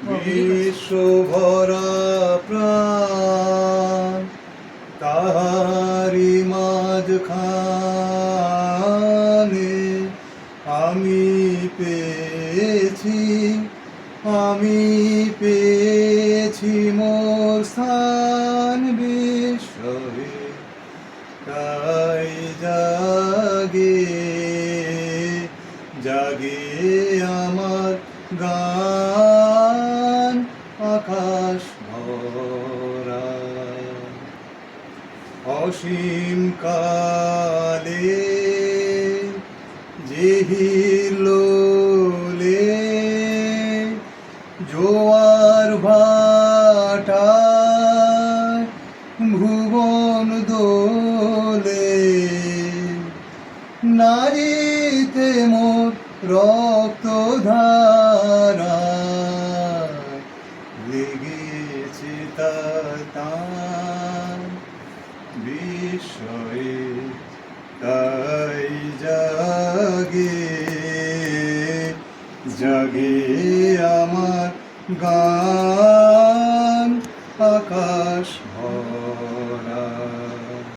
বিশ্বভরা প্রাণ তাহারি মাঝখানে আমি পেয়েছি আমি পেয়েছি মোর স্থান বিশ্বরে তাই জাগে জাগে আমার গান আকাশ ভরা। অসীম কালে জিহিলোলে জোয়ার ভাটা ভুবন দোলে নারীতে মোর রক্ত তান বিষয়ে তাই জাগে জাগে আমার গান আকাশ ভরা।